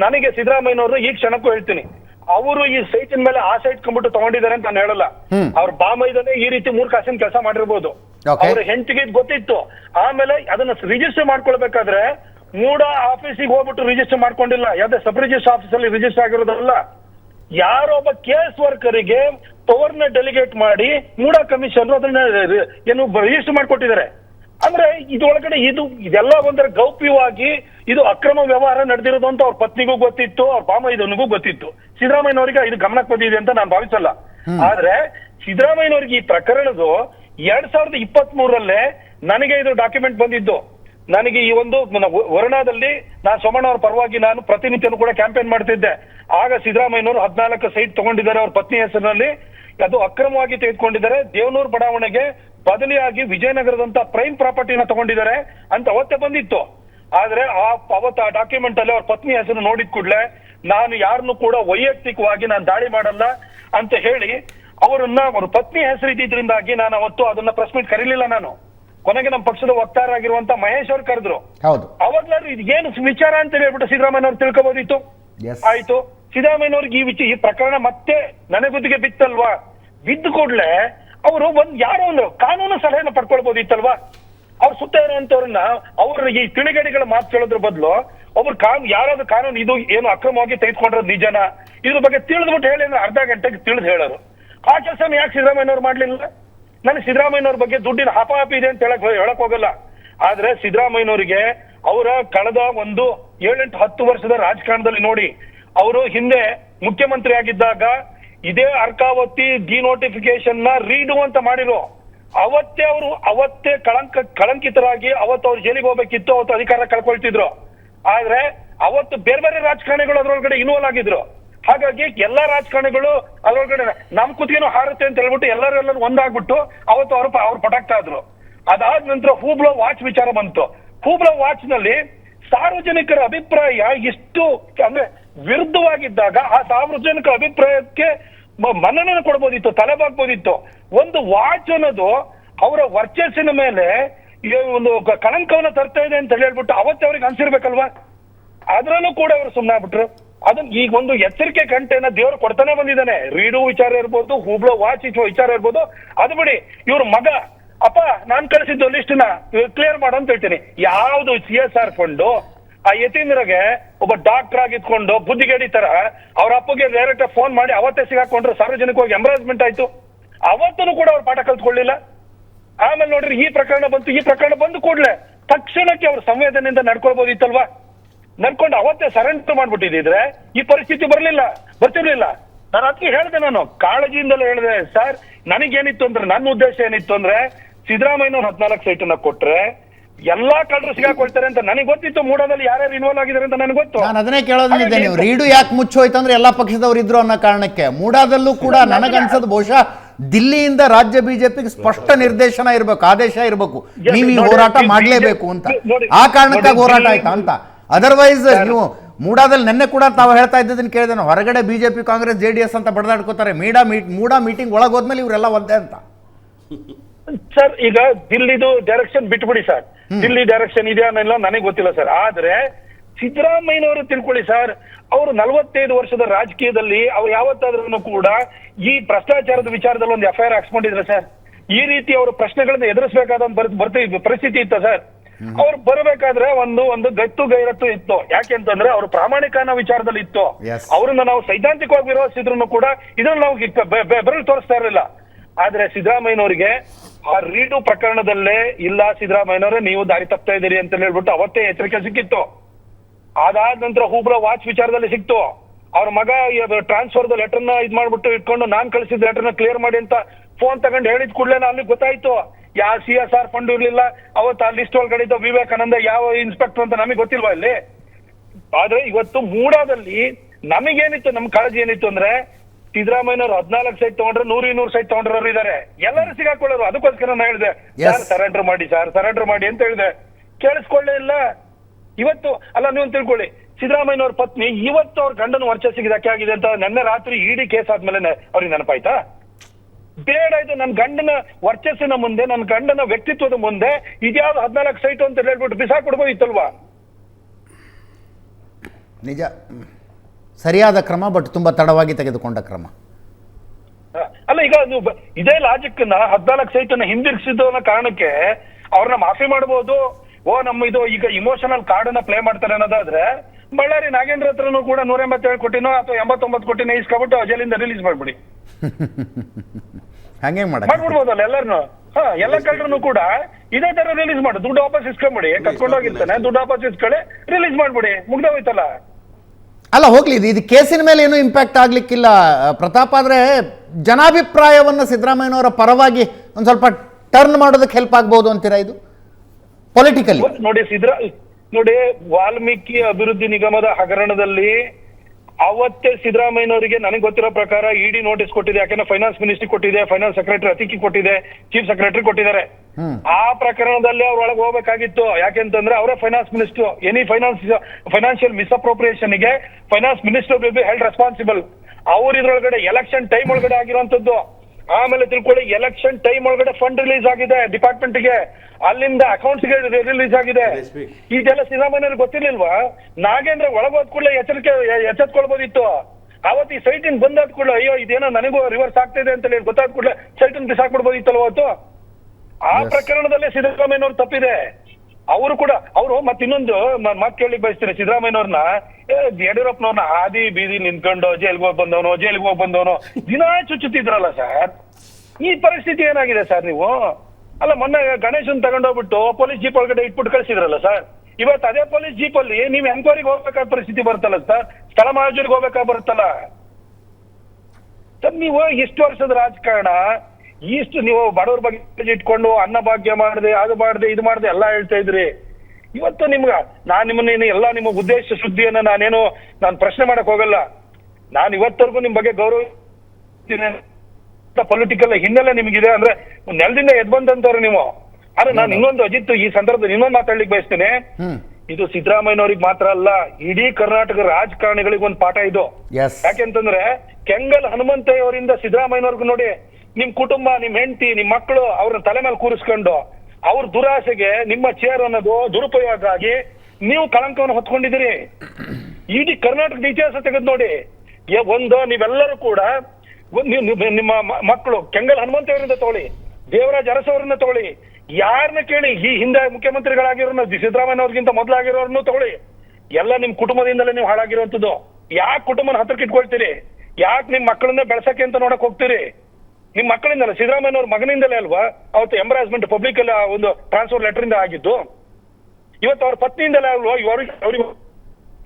E: ನನಗೆ ಸಿದ್ದರಾಮಯ್ಯನವರು ಈ ಕ್ಷಣಕ್ಕೂ ಹೇಳ್ತೀನಿ. ಅವರು ಈ ಸೈಟಿನ ಮೇಲೆ ಆ ಸೈಟ್ ಕಂಬಿಟ್ಟು ತಗೊಂಡಿದ್ದಾರೆ ಅಂತ ನಾನು ಹೇಳಲ್ಲ. ಅವ್ರ ಬಾಮೈದನೇ ಈ ರೀತಿ ಮೂರ್ ಕಾಸಿನ ಕೆಲಸ ಮಾಡಿರ್ಬೋದು. ಅವ್ರ ಹೆಂಡತಿಗೆ ಗೊತ್ತಿತ್ತು. ಆಮೇಲೆ ಅದನ್ನ ರಿಜಿಸ್ಟರ್ ಮಾಡ್ಕೊಳ್ಬೇಕಾದ್ರೆ ಮೂಡ ಆಫೀಸಿಗೆ ಹೋಗ್ಬಿಟ್ಟು ರಿಜಿಸ್ಟರ್ ಮಾಡ್ಕೊಂಡಿಲ್ಲ. ಯಾವ್ದೇ ಸಬ್ ರಿಜಿಸ್ಟರ್ ಆಫೀಸಲ್ಲಿ ರಿಜಿಸ್ಟರ್ ಆಗಿರೋದಲ್ಲ. ಯಾರೊಬ್ಬ ಕೇಸ್ ವರ್ಕರಿಗೆ ಪವರ್ನ ಡೆಲಿಗೇಟ್ ಮಾಡಿ ಮೂಡ ಕಮಿಷನ್ ಅದನ್ನ ಏನು ರಿಜಿಸ್ಟರ್ ಮಾಡ್ಕೊಟ್ಟಿದ್ದಾರೆ. ಅಂದ್ರೆ ಇದೊಳಗಡೆ ಇದು ಇದೆಲ್ಲ ಒಂದರ ಗೌಪ್ಯವಾಗಿ ಇದು ಅಕ್ರಮ ವ್ಯವಹಾರ ನಡೆದಿರೋದು ಅಂತ ಅವ್ರ ಪತ್ನಿಗೂ ಗೊತ್ತಿತ್ತು ಅವ್ರ ಬಾಮ ಇದನಿಗೂ ಗೊತ್ತಿತ್ತು. ಸಿದ್ದರಾಮಯ್ಯನವರಿಗೆ ಇದು ಗಮನಕ್ಕೆ ಬಂದಿದೆ ಅಂತ ನಾನು ಭಾವಿಸಲ್ಲ. ಆದ್ರೆ ಸಿದ್ದರಾಮಯ್ಯನವರಿಗೆ ಈ ಪ್ರಕರಣದು ಎರಡ್ ಸಾವಿರದ ಇಪ್ಪತ್ತ್ ಮೂರಲ್ಲೇ ನನಗೆ ಇದು ಡಾಕ್ಯುಮೆಂಟ್ ಬಂದಿದ್ದು. ನನಗೆ ಈ ಒಂದು ವರುಣಾದಲ್ಲಿ ನಾನು ಸೋಮಣ್ಣ ಅವ್ರ ಪರವಾಗಿ ನಾನು ಪ್ರತಿನಿತ್ಯನೂ ಕೂಡ ಕ್ಯಾಂಪೇನ್ ಮಾಡ್ತಿದ್ದೆ. ಆಗ ಸಿದ್ದರಾಮಯ್ಯನವರು ಹದಿನಾಲ್ಕು ಸೈಟ್ ತಗೊಂಡಿದ್ದಾರೆ ಅವ್ರ ಪತ್ನಿ ಹೆಸರಿನಲ್ಲಿ. ಅದು ಅಕ್ರಮವಾಗಿ ತೆಗೆದುಕೊಂಡಿದ್ದಾರೆ. ದೇವನೂರು ಬಡಾವಣೆಗೆ ಬದಲಿಯಾಗಿ ವಿಜಯನಗರದಂತ ಪ್ರೈಮ್ ಪ್ರಾಪರ್ಟಿನ ತಗೊಂಡಿದ್ದಾರೆ ಅಂತ ಅವತ್ತೇ ಬಂದಿತ್ತು. ಆದ್ರೆ ಆ ಅವತ್ತು ಆ ಡಾಕ್ಯುಮೆಂಟ್ ಅಲ್ಲಿ ಅವ್ರ ಪತ್ನಿ ಹೆಸರು ನೋಡಿದ ಕೂಡಲೇ ನಾನು ಯಾರನ್ನು ಕೂಡ ವೈಯಕ್ತಿಕವಾಗಿ ನಾನು ದಾಳಿ ಮಾಡಲ್ಲ ಅಂತ ಹೇಳಿ ಅವರನ್ನ ಅವ್ರ ಪತ್ನಿ ಹೆಸರು ಇದ್ದಿದ್ರಿಂದಾಗಿ ನಾನು ಅವತ್ತು ಅದನ್ನ ಪ್ರೆಸ್ ಮೀಟ್ ಕರೀಲಿಲ್ಲ ನಾನು. ಕೊನೆಗೆ ನಮ್ಮ ಪಕ್ಷದ ವಕ್ತಾರ ಆಗಿರುವಂತ ಮಹೇಶ್ ಅವ್ರು ಕರೆದ್ರು.
A: ಹೌದು.
E: ಅವಾಗ್ಲಾದ್ರು ಇದು ಏನು ವಿಚಾರ ಅಂತ ಹೇಳ್ಬಿಟ್ಟು ಸಿದ್ದರಾಮಯ್ಯ ಅವ್ರು ತಿಳ್ಕೊಬೋದಿತ್ತು. ಆಯ್ತು. ಸಿದ್ದರಾಮಯ್ಯನವ್ರಿಗೆ ಈ ವಿಚಾರ ಈ ಪ್ರಕರಣ ಮತ್ತೆ ನನಗುದಿಗೆ ಬಿತ್ತಲ್ವಾ? ಬಿದ್ದ ಕೂಡ್ಲೆ ಅವರು ಒಂದ್ ಯಾರೋ ಒಂದು ಕಾನೂನು ಸಲಹೆನ ಪಡ್ಕೊಳ್ಬೋದಿತ್ತಲ್ವಾ? ಅವ್ರ ಸುತ್ತ ಇರುವಂತವ್ರನ್ನ ಅವ್ರ ಈ ತಿಳಿಗೇಡಿಗಳ ಮಾತು ಕೇಳೋದ್ರ ಬದಲು ಒಬ್ರು ಕಾನ್ ಯಾರಾದ್ರೂ ಕಾನೂನು ಇದು ಏನು ಅಕ್ರಮವಾಗಿ ತೆಗೆದುಕೊಂಡಿರೋದು ನಿಜನ? ಇದ್ರ ಬಗ್ಗೆ ತಿಳಿದ್ಬಿಟ್ಟು ಹೇಳಿ ಅಂದ್ರೆ ಅರ್ಧ ಗಂಟೆಗೆ ತಿಳಿದು ಹೇಳೋರು. ಆ ಕೆಲಸನ ಯಾಕೆ ಸಿದ್ದರಾಮಯ್ಯನವ್ರು ಮಾಡ್ಲಿಲ್ಲ? ನನಗೆ ಸಿದ್ದರಾಮಯ್ಯನವ್ರ ಬಗ್ಗೆ ದುಡ್ಡಿನ ಹಪಾಪಿ ಇದೆ ಅಂತ ಹೇಳಕ್ ಹೇಳಕ್ ಹೋಗಲ್ಲ. ಆದ್ರೆ ಸಿದ್ದರಾಮಯ್ಯನವರಿಗೆ ಅವರ ಕಳೆದ ಒಂದು ಏಳೆಂಟು ಹತ್ತು ವರ್ಷದ ರಾಜಕಾರಣದಲ್ಲಿ ನೋಡಿ, ಅವರು ಹಿಂದೆ ಮುಖ್ಯಮಂತ್ರಿ ಆಗಿದ್ದಾಗ ಇದೇ ಅರ್ಕಾವತಿ ಡಿನೋಟಿಫಿಕೇಶನ್ನ ರೀಡು ಅಂತ ಮಾಡಿರೋ ಅವತ್ತೇ ಅವರು, ಅವತ್ತೇ ಕಳಂಕ, ಕಳಂಕಿತರಾಗಿ ಅವತ್ತು ಅವ್ರು ಜೈಲಿಗೆ ಹೋಗ್ಬೇಕಿತ್ತು, ಅವತ್ತು ಅಧಿಕಾರ ಕಳ್ಕೊಳ್ತಿದ್ರು. ಆದ್ರೆ ಅವತ್ತು ಬೇರೆ ಬೇರೆ ರಾಜಕಾರಣಿಗಳು ಅದರೊಳಗಡೆ ಇನ್ವಾಲ್ವ್ ಆಗಿದ್ರು. ಹಾಗಾಗಿ ಎಲ್ಲಾ ರಾಜಕಾರಣಿಗಳು ಅದರೊಳಗಡೆ ನಮ್ ಕುತ್ತಿಗೆನೂ ಹಾರುತ್ತೆ ಅಂತ ಹೇಳ್ಬಿಟ್ಟು ಎಲ್ಲರೂ ಎಲ್ಲರೂ ಒಂದಾಗ್ಬಿಟ್ಟು ಅವತ್ತು ಅವರು ಅವ್ರು ಪಟಾಕ್ತಾ ಇದ್ರು. ಅದಾದ ನಂತರ ಹೂಬ್ಳೋ ವಾಚ್ ವಿಚಾರ ಬಂತು. ಹೂಬ್ಳೋ ವಾಚ್ನಲ್ಲಿ ಸಾರ್ವಜನಿಕರ ಅಭಿಪ್ರಾಯ ಎಷ್ಟು ಅಂದ್ರೆ ವಿರುದ್ಧವಾಗಿದ್ದಾಗ ಆ ಸಾರ್ವಜನಿಕರ ಅಭಿಪ್ರಾಯಕ್ಕೆ ಮನ್ನಣೆ ಕೊಡ್ಬೋದಿತ್ತು, ತಲೆಬಾಗ್ಬೋದಿತ್ತು. ಒಂದು ವಾಚ್ ಅನ್ನೋದು ಅವರ ವರ್ಚಸ್ಸಿನ ಮೇಲೆ ಒಂದು ಕಳಂಕವನ್ನ ತರ್ತಾ ಇದೆ ಅಂತ ಹೇಳ್ಬಿಟ್ಟು ಅವತ್ತೇ ಅವ್ರಿಗೆ ಅನ್ಸಿರ್ಬೇಕಲ್ವಾ? ಅದ್ರಲ್ಲೂ ಕೂಡ ಅವರು ಸುಮ್ಮನೆ ಆಗ್ಬಿಟ್ರು ಅದನ್ನ ಈಗ ಒಂದು ಎಚ್ಚರಿಕೆ ಗಂಟೆನ ದೇವರು ಕೊಡ್ತಾನೆ ಬಂದಿದ್ದಾನೆ. ರೀಡು ವಿಚಾರ ಇರ್ಬೋದು ಹೂಬ್ಳ ವಾಚ್ ವಿಚಾರ ಇರ್ಬೋದು. ಅದು ಬಿಡಿ, ಇವ್ರ ಮಗ ಅಪ್ಪ, ನಾನ್ ಕಳಿಸಿದ್ದು ಲಿಸ್ಟ್ನ ಕ್ಲಿಯರ್ ಮಾಡು ಅಂತ ಹೇಳ್ತೀನಿ. ಯಾವ್ದು ಸಿ ಎಸ್ ಆರ್ ಫಂಡು ಆ ಯತೀಂದ್ರಗೆ ಒಬ್ಬ ಡಾಕ್ಟರ್ ಆಗಿದ್ಕೊಂಡು ಬುದ್ಧಿಗೇಡಿ ತರ ಅವ್ರ ಅಪ್ಪಗೆ ಡೈರೆಕ್ಟ್ ಫೋನ್ ಮಾಡಿ ಅವತ್ತೇ ಸಿಗಾಕೊಂಡ್ರು ಸಾರ್ವಜನಿಕವಾಗಿ ಎಂಬರಾಸ್ಮೆಂಟ್ ಆಯ್ತು. ಅವತ್ತೂ ಕೂಡ ಅವ್ರು ಪಾಠ ಕಲ್ತ್ಕೊಳ್ಳಿಲ್ಲ. ಆಮೇಲೆ ನೋಡ್ರಿ, ಈ ಪ್ರಕರಣ ಬಂತು, ಈ ಪ್ರಕರಣ ಬಂದು ಕೂಡ್ಲೆ ತಕ್ಷಣಕ್ಕೆ ಅವ್ರ ಸಂವೇದನೆಯಿಂದ ನಡ್ಕೊಳ್ಬೋದಿತ್ತಲ್ವಾ? ನಡ್ಕೊಂಡು ಅವತ್ತೇ ಸರೆಂಡರ್ ಮಾಡ್ಬಿಟ್ಟಿದ್ರೆ ಈ ಪರಿಸ್ಥಿತಿ ಬರ್ಲಿಲ್ಲ, ಬರ್ತಿರ್ಲಿಲ್ಲ. ನಾನು ಅದಕ್ಕೆ ಹೇಳ್ದೆ ನಾನು, ಕಾಳಜಿಯಿಂದಲೇ ಹೇಳಿದೆ, ಸರ್, ನನಗೇನಿತ್ತು ಅಂದ್ರೆ, ನನ್ನ ಉದ್ದೇಶ ಏನಿತ್ತು ಅಂದ್ರೆ ಸಿದ್ದರಾಮಯ್ಯನವ್ರು ಹದಿನಾಲ್ಕು ಸೈಟನ್ನ ಕೊಟ್ರೆ ಎಲ್ಲಾ ಕಳ್ಳರು ಸಿಗಾಕೊಳ್ತಾರೆ ಅಂತ ನನಗೆ ಗೊತ್ತಿತ್ತು. ಮೂಡದಲ್ಲಿ ಯಾರ್ಯಾರು ಇನ್ವಾಲ್ವ್ ಆಗಿದ್ದಾರೆ ಅಂತ ನನಗೆ ಗೊತ್ತು.
A: ನಾನು ಅದನ್ನೇ ಕೇಳೋದಿದ್ದೆ ನೀವು ರೀಡು ಯಾಕೆ ಮುಚ್ಚೋಯ್ತು ಅಂದ್ರೆ ಎಲ್ಲಾ ಪಕ್ಷದವ್ರು ಇದ್ರು ಅನ್ನೋ ಕಾರಣಕ್ಕೆ. ಮೂಡಾದಲ್ಲೂ ಕೂಡ ನನಗನ್ಸೋದು ಬಹುಶಃ ದಿಲ್ಲಿಯಿಂದ ರಾಜ್ಯ ಬಿಜೆಪಿಗೆ ಸ್ಪಷ್ಟ ನಿರ್ದೇಶನ ಇರಬೇಕು ಆದೇಶ ಇರಬೇಕು. ನೀವು ಈ ಹೋರಾಟ ಮಾಡಲೇಬೇಕು ಅಂತ. ಆ ಕಾರಣಕ್ಕಾಗಿ ಹೋರಾಟ ಆಯ್ತಾ ಅಂತ. ಅದರ್ವೈಸ್ ನೀವು ಮೂಡಾದಲ್ಲಿ ನಿನ್ನೆ ಕೂಡ ತಾವು ಹೇಳ್ತಾ ಇದ್ದದನ್ನ ಕೇಳಿದೆ ಹೊರಗಡೆ BJP Congress J D S ಅಂತ ಬಡದಾಡ್ಕೋತಾರೆ. ಮೀಡಾ ಮೀಟ್ ಮೂಡಾ ಮೀಟಿಂಗ್ ಒಳಗೆ ಹೋದ್ಮೇಲೆ ಇವರೆಲ್ಲ ಒಂದೇ ಅಂತ.
E: ಸರ್ ಈಗ ದಿಲ್ಲಿದು ಡೈರೆಕ್ಷನ್ ಬಿಟ್ಬಿಡಿ ಸರ್. ದಿಲ್ಲಿ ಡೈರೆಕ್ಷನ್ ಇದೆಯಾ ಅನ್ನೋಲ್ಲ ನನಗೆ ಗೊತ್ತಿಲ್ಲ ಸರ್. ಆದ್ರೆ ಸಿದ್ದರಾಮಯ್ಯನವರು ತಿಳ್ಕೊಳ್ಳಿ ಸರ್ ಅವರು ನಲವತ್ತೈದು ವರ್ಷದ ರಾಜಕೀಯದಲ್ಲಿ ಅವ್ರು ಯಾವತ್ತಾದ್ರೂ ಕೂಡ ಈ ಭ್ರಷ್ಟಾಚಾರದ ವಿಚಾರದಲ್ಲಿ ಒಂದು ಎಫ್ಐಆರ್ ಹಾಕ್ಸ್ಕೊಂಡಿದ್ರೆ ಸರ್? ಈ ರೀತಿ ಅವರು ಪ್ರಶ್ನೆಗಳನ್ನ ಎದುರಿಸಬೇಕಾದ ಬರ್ತಿ ಪರಿಸ್ಥಿತಿ ಇತ್ತ ಸರ್. ಅವ್ರು ಬರಬೇಕಾದ್ರೆ ಒಂದು ಒಂದು ಗತ್ತು ಗೈರತ್ತು ಇತ್ತು. ಯಾಕೆಂತಂದ್ರೆ ಪ್ರಾಮಾಣಿಕ ಅನ್ನೋ ವಿಚಾರದಲ್ಲಿ ಇತ್ತು. ಅವ್ರನ್ನ ನಾವು ಸೈದ್ಧಾಂತಿಕವಾಗಿ ವಿರೋಧಿಸಿದ್ರು ಕೂಡ ಇದನ್ನ ನಾವು ಬೆರಳು ತೋರಿಸ್ತಾ ಇರಲಿಲ್ಲ. ಆದ್ರೆ ಸಿದ್ದರಾಮಯ್ಯನವರಿಗೆ ಆ ರೀಡು ಪ್ರಕರಣದಲ್ಲೇ ಇಲ್ಲ ಸಿದ್ದರಾಮಯ್ಯನವರೇ, ನೀವು ದಾರಿ ತಪ್ತಾ ಇದ್ದೀರಿ ಅಂತ ಹೇಳ್ಬಿಟ್ಟು ಅವತ್ತೇ ಎಚ್ಚರಿಕೆ ಸಿಕ್ಕಿತ್ತು. ಅದಾದ ನಂತರ ಹೂಬ್ರ ವಾಚ್ ವಿಚಾರದಲ್ಲಿ ಸಿಕ್ತು. ಅವ್ರ ಮಗ ಟ್ರಾನ್ಸ್ಫರ್ದ ಲೆಟರ್ನ ಇದ್ ಮಾಡ್ಬಿಟ್ಟು ಇಟ್ಕೊಂಡು ನಾನ್ ಕಳಿಸಿದ ಲೆಟರ್ನ ಕ್ಲಿಯರ್ ಮಾಡಿ ಅಂತ ಫೋನ್ ತಗೊಂಡು ಹೇಳಿದ ಕೂಡಲೇ ಅಲ್ಲಿ ಗೊತ್ತಾಯ್ತು. ಯಾವ ಸಿ ಎಸ್ ಆರ್ ಫಂಡ್ ಇರ್ಲಿಲ್ಲ, ಅವತ್ತು ಆ ಲಿಸ್ಟ್ ಒಳಗಡೆ ಇದ್ದ ವಿವೇಕಾನಂದ ಯಾವ ಇನ್ಸ್ಪೆಕ್ಟರ್ ಅಂತ ನಮಗೆ ಗೊತ್ತಿಲ್ವಾ ಇಲ್ಲಿ? ಆದ್ರೆ ಇವತ್ತು ಮೂಡಾದಲ್ಲಿ ನಮಗೇನಿತ್ತು ನಮ್ ಕಾಳಜಿ ಏನಿತ್ತು ಅಂದ್ರೆ ಸಿದ್ದರಾಮಯ್ಯನವ್ರು ಹದಿನಾಲ್ಕು ಸೈಟ್ ತಗೊಂಡ್ರೆ ನೂರ ಇನ್ನೂರು ಸೈಟ್ ತಗೊಂಡ್ರವ್ರು ಇದಾರೆ. ಎಲ್ಲರೂ ಸಿಗಾಕೊಳ್ಳೋರು ಅದಕ್ಕೋಸ್ಕರ ನಾನು ಹೇಳಿದೆ.
A: Yes.
E: ಸರ್ ಸರೆಂಡರ್ ಮಾಡಿ ಸರ್ ಸರೆಂಡರ್ ಮಾಡಿ ಅಂತ ಹೇಳಿದೆ. ಕೇಳಿಸ್ಕೊಳ್ಳೇ ಇಲ್ಲ. ಇವತ್ತು ಅಲ್ಲ ನೀವು ತಿಳ್ಕೊಳ್ಳಿ. ಸಿದ್ದರಾಮಯ್ಯನವ್ರ ಪತ್ನಿ ಇವತ್ತು ಅವ್ರ ಗಂಡನ ವರ್ಚಸ್ಸಿಗೆ ಧಕ್ಕೆ ಆಗಿದೆ ಅಂತ ನಿನ್ನೆ ರಾತ್ರಿ ಇಡಿ ಕೇಸ್ ಆದ್ಮೇಲೆ ಅವ್ರಿಗೆ ನೆನಪಾಯ್ತಾ? ಬೇಡ ಇದು ನನ್ನ ಗಂಡನ ವರ್ಚಸ್ಸಿನ ಮುಂದೆ ನನ್ನ ಗಂಡನ ವ್ಯಕ್ತಿತ್ವದ ಮುಂದೆ ಇದ್ಯಾವ್ದು ಹದಿನಾಲ್ಕು ಸೈಟ್ ಅಂತ ಹೇಳ್ಬಿಟ್ಟು ಬಿಸಾಕ್ಬಿಡ್ಬೋದಿತ್ತಲ್ವಾ
A: ನಿಜ. ಹ್ಮ್. ಸರಿಯಾದ ಕ್ರಮ ಬಟ್ ತುಂಬಾ ತಡವಾಗಿ ತೆಗೆದುಕೊಂಡ ಕ್ರಮ.
E: ಅಲ್ಲ ಈಗ ನೀವು ಇದೇ ಲಾಜಿಕ್ನ ಹದಿನಾಲ್ಕು ಸೈಟ್ ಅನ್ನ ಹಿಂದಿರುಗಿಸಿದ್ದು ಕಾರಣಕ್ಕೆ ಅವ್ರನ್ನ ಮಾಫಿ ಮಾಡಬಹುದು ಓ ನಮ್ಮ ಇದು ಈಗ ಇಮೋಷನಲ್ ಕಾರ್ಡ್ ಅನ್ನ ಪ್ಲೇ ಮಾಡ್ತಾರೆ ಅನ್ನೋದಾದ್ರೆ ಬಳ್ಳಾರಿ ನಾಗೇಂದ್ರ ಹತ್ರನೂ ಕೂಡ ನೂರ ಎಂಬತ್ತೇಳು ಕೋಟಿನೋ ಅಥವಾ ಎಂಬತ್ತೊಂಬತ್ತು ಕೋಟಿನ ಇಸ್ಕೊಬಿಟ್ಟು ಜೈಲಿಂದ ರಿಲೀಸ್ ಮಾಡ್ಬಿಡಿ. [LAUGHS]
A: ಹಂಗೆ
E: ಮಾಡ್ಬಿಡ್ಬೋದಲ್ಲ ಎಲ್ಲರನ್ನು ಹಾ ಎಲ್ಲ ಕಳ್ಳರನ್ನು ಕೂಡ ಇದೇ ತರ ರಿಲೀಸ್ ಮಾಡು. ದುಡ್ಡು ವಾಪಸ್ ಇಸ್ಕೊಂಬಿಡಿ. ಕಟ್ಕೊಂಡೋಗಿರ್ತಾನೆ ದುಡ್ಡು ವಾಪಸ್ ಇಸ್ಕೊಳ್ಳಿ ರಿಲೀಸ್ ಮಾಡ್ಬಿಡಿ. ಮುಗ್ದೋಯ್ತಲ್ಲ.
A: ಅಲ್ಲ, ಹೋಗ್ಲಿ, ಇದು ಇದು ಕೇಸಿನ ಮೇಲೆ ಏನೂ ಇಂಪ್ಯಾಕ್ಟ್ ಆಗ್ಲಿಕ್ಕಿಲ್ಲ. ಪ್ರತಾಪ್ ಆದ್ರೆ ಜನಾಭಿಪ್ರಾಯವನ್ನು ಸಿದ್ದರಾಮಯ್ಯನವರ ಪರವಾಗಿ ಒಂದು ಸ್ವಲ್ಪ ಟರ್ನ್ ಮಾಡೋದಕ್ಕೆ ಹೆಲ್ಪ್ ಆಗ್ಬೋದು ಅಂತೀರಾ ಇದು? ಪೊಲಿಟಿಕಲಿ
E: ನೋಡಿ, ಸಿದ್ರ ನೋಡಿ, ವಾಲ್ಮೀಕಿ ಅಭಿವೃದ್ಧಿ ನಿಗಮದ ಹಗರಣದಲ್ಲಿ ಅವತ್ತೇ ಸಿದ್ದರಾಮಯ್ಯನವರಿಗೆ ನನಗೆ ಗೊತ್ತಿರೋ ಪ್ರಕಾರ ಇಡಿ ನೋಟಿಸ್ ಕೊಟ್ಟಿದೆ ಯಾಕಂದ್ರೆ ಫೈನಾನ್ಸ್ ಮಿನಿಸ್ಟ್ರಿ ಕೊಟ್ಟಿದೆ ಫೈನಾನ್ಸ್ ಸೆಕ್ರೆಟರಿ ಅತಿಕಿ ಕೊಟ್ಟಿದೆ ಚೀಫ್ ಸೆಕ್ರೆಟರಿ ಕೊಟ್ಟಿದ್ದಾರೆ. ಆ ಪ್ರಕರಣದಲ್ಲಿ ಅವ್ರ ಒಳಗೆ ಹೋಗ್ಬೇಕಾಗಿತ್ತು. ಯಾಕೆಂತಂದ್ರೆ ಅವರೇ finance minister any finance financial ಮಿಸ್ಅಪ್ರೋಪ್ರಿಯೇಷನ್ಗೆ finance minister will be held responsible ಅವ್ರ ಇದ್ರೊಳಗಡೆ ಎಲೆಕ್ಷನ್ ಟೈಮ್ ಒಳಗಡೆ ಆಗಿರುವಂತದ್ದು. ಆಮೇಲೆ ತಿಳ್ಕೊಳ್ಳಿ ಎಲೆಕ್ಷನ್ ಟೈಮ್ ಒಳಗಡೆ ಫಂಡ್ ರಿಲೀಸ್ ಆಗಿದೆ ಡಿಪಾರ್ಟ್ಮೆಂಟ್ಗೆ. ಅಲ್ಲಿಂದ ಅಕೌಂಟ್ಸ್ಗೆ ರಿಲೀಸ್ ಆಗಿದೆ. ಇದೆಲ್ಲ ಸಿದ್ದರಾಮಯ್ಯ ಗೊತ್ತಿರ್ಲಿಲ್ವಾ? ನಾಗೇಂದ್ರ ಒಳಗೋದ್ ಕೂಡಲೇ ಎಚ್ಚರಿಕೆ ಎಚ್ಚೆತ್ಕೊಳ್ಬೋದಿತ್ತು. ಅವತ್ತು ಈ ಸೈಟ್ ಇನ್ ಬಂದಾದ ಕೂಡಲೇ ಅಯ್ಯೋ ಇದೇನೋ ನನಗೂ ರಿವರ್ಸ್ ಆಗ್ತಿದೆ ಅಂತ ಹೇಳಿ ಗೊತ್ತಾದ ಕೂಡಲೇ ಸೈಟ್ ಬಿಸಾಕ್ಬಿಡ್ಬೋದಿತ್ತಲ್ವ ಅವತ್ತು? ಆ ಪ್ರಕರಣದಲ್ಲೇ ಸಿದ್ದರಾಮಯ್ಯನವ್ರು ತಪ್ಪಿದೆ. ಅವರು ಕೂಡ ಅವರು ಮತ್ತೆ ಇನ್ನೊಂದು ಮಾತು ಕೇಳಿ ಬಯಸ್ತೀನಿ ಸಿದ್ದರಾಮಯ್ಯನವ್ರನ್ನ. ಏ, ಯಡಿಯೂರಪ್ಪನವ್ರನ್ನ ಹಾದಿ ಬೀದಿ ನಿಂತ್ಕೊಂಡು ಜೈಲ್ಗೆ ಹೋಗಿ ಬಂದವನು ಜೈಲ್ಗೆ ಹೋಗಿ ಬಂದವನು ದಿನ ಚುಚ್ಚುತ್ತಿದ್ರಲ್ಲ ಸರ್? ಈ ಪರಿಸ್ಥಿತಿ ಏನಾಗಿದೆ ಸರ್ ನೀವು? ಅಲ್ಲ ಮೊನ್ನೆ ಗಣೇಶನ್ ತಗೊಂಡೋಗ್ಬಿಟ್ಟು ಪೊಲೀಸ್ ಜೀಪ್ ಒಳಗಡೆ ಇಟ್ಬಿಟ್ಟು ಕಳಿಸಿದ್ರಲ್ಲ ಸರ್? ಇವತ್ತು ಅದೇ ಪೊಲೀಸ್ ಜೀಪ್ ಅಲ್ಲಿ ನೀವು ಎಂಕ್ವೈರಿಗೆ ಹೋಗ್ಬೇಕಾದ ಪರಿಸ್ಥಿತಿ ಬರುತ್ತಲ್ಲ ಸರ್? ಸ್ಥಳ ಮಹಾಜರಿಗೆ ಹೋಗ್ಬೇಕಾ ಬರುತ್ತಲ್ಲ? ಸರ್ ನೀವು ಎಷ್ಟು ವರ್ಷದ ರಾಜಕಾರಣ ಇಷ್ಟು ನೀವು ಬಡವ್ರ ಬಗ್ಗೆ ಇಟ್ಕೊಂಡು ಅನ್ನ ಭಾಗ್ಯ ಮಾಡದೆ ಅದು ಮಾಡದೆ ಇದು ಮಾಡದೆ ಎಲ್ಲಾ ಹೇಳ್ತಾ ಇದ್ರಿ. ಇವತ್ತು ನಿಮ್ಗ ನಾನ್ ನಿಮ್ಮನ್ನ ಎಲ್ಲ ನಿಮ್ಮ ಉದ್ದೇಶ ಸುದ್ದಿಯನ್ನ ನಾನೇನು ನಾನು ಪ್ರಶ್ನೆ ಮಾಡಕ್ ಹೋಗಲ್ಲ. ನಾನು ಇವತ್ತವರೆಗೂ ನಿಮ್ ಬಗ್ಗೆ ಗೌರವ ಪೊಲಿಟಿಕಲ್ ಹಿನ್ನೆಲೆ ನಿಮ್ಗಿದೆ ಅಂದ್ರೆ ನೆಲದಿಂದ ಎದ್ ಬಂದಂತವ್ರು ನೀವು. ಆದ್ರೆ ನಾನು ಇನ್ನೊಂದು ಅಜಿತ್ ಈ ಸಂದರ್ಭದಲ್ಲಿ ಇನ್ನೊಂದು ಮಾತಾಡ್ಲಿಕ್ಕೆ ಬಯಸ್ತೇನೆ. ಇದು ಸಿದ್ದರಾಮಯ್ಯನವ್ರಿಗೆ ಮಾತ್ರ ಅಲ್ಲ ಇಡೀ ಕರ್ನಾಟಕ ರಾಜಕಾರಣಿಗಳಿಗೆ ಒಂದು ಪಾಠ ಇದು. ಯಾಕೆಂತಂದ್ರೆ ಕೆಂಗಲ್ ಹನುಮಂತಯ್ಯವರಿಂದ ಸಿದ್ದರಾಮಯ್ಯನವ್ರಿಗೂ ನೋಡಿ ನಿಮ್ ಕುಟುಂಬ, ನಿಮ್ ಹೆಂಡತಿ, ನಿಮ್ ಮಕ್ಕಳು ಅವ್ರನ್ನ ತಲೆ ಮೇಲೆ ಕೂರಿಸ್ಕೊಂಡು ಅವ್ರ ದುರಾಸೆಗೆ ನಿಮ್ಮ ಚೇರ್ ಅನ್ನೋದು ದುರುಪಯೋಗ ಆಗಿ ನೀವು ಕಳಂಕವನ್ನು ಹೊತ್ಕೊಂಡಿದ್ದೀರಿ. ಇಡೀ ಕರ್ನಾಟಕದ ಇತಿಹಾಸ ತೆಗೆದು ನೋಡಿ. ಒಂದು, ನೀವೆಲ್ಲರೂ ಕೂಡ ನಿಮ್ಮ ಮಕ್ಕಳು, ಕೆಂಗಲ್ ಹನುಮಂತವರಿಂದ ತಗೊಳ್ಳಿ, ದೇವರಾಜ್ ಅರಸವರನ್ನ ತಗೊಳ್ಳಿ ಯಾರನ್ನ ಕೇಳಿ ಈ ಹಿಂದೆ ಮುಖ್ಯಮಂತ್ರಿಗಳಾಗಿರೋರ್ನ ಸಿದ್ದರಾಮಯ್ಯ ಅವ್ರಿಗಿಂತ ಮೊದಲಾಗಿರೋರ್ನು ತಗೊಳ್ಳಿ. ಎಲ್ಲ ನಿಮ್ ಕುಟುಂಬದಿಂದಲೇ ನೀವು ಹಾಳಾಗಿರುವಂತದ್ದು ಯಾಕೆ ಕುಟುಂಬನ ಹತ್ರಕ್ಕೆ ಇಟ್ಕೊಳ್ತೀರಿ? ಯಾಕೆ ನಿಮ್ ಮಕ್ಕಳನ್ನ ಬೆಳೆಸಕ್ಕೆ ಅಂತ ನೋಡಕ್ ಹೋಗ್ತೀರಿ? ನಿಮ್ ಮಕ್ಕಳಿಂದಲ್ಲ ಸಿದ್ದರಾಮಯ್ಯ ಅವ್ರ ಮಗನಿಂದಲೇ ಅಲ್ವಾ? ಅವತ್ತು ಎಂಬರಾಸ್ಮೆಂಟ್ ಪಬ್ಲಿಕ್ ಅಲ್ಲಿ ಒಂದು ಟ್ರಾನ್ಸ್ಫರ್ ಲೆಟರ್ ಇಂದ ಆಗಿದ್ದು. ಇವತ್ತು ಅವ್ರ ಪತ್ನಿಯಿಂದಲೇ ಅಲ್ವಾ? ಅವ್ರಿಗೆ ಅವ್ರಿಗೆ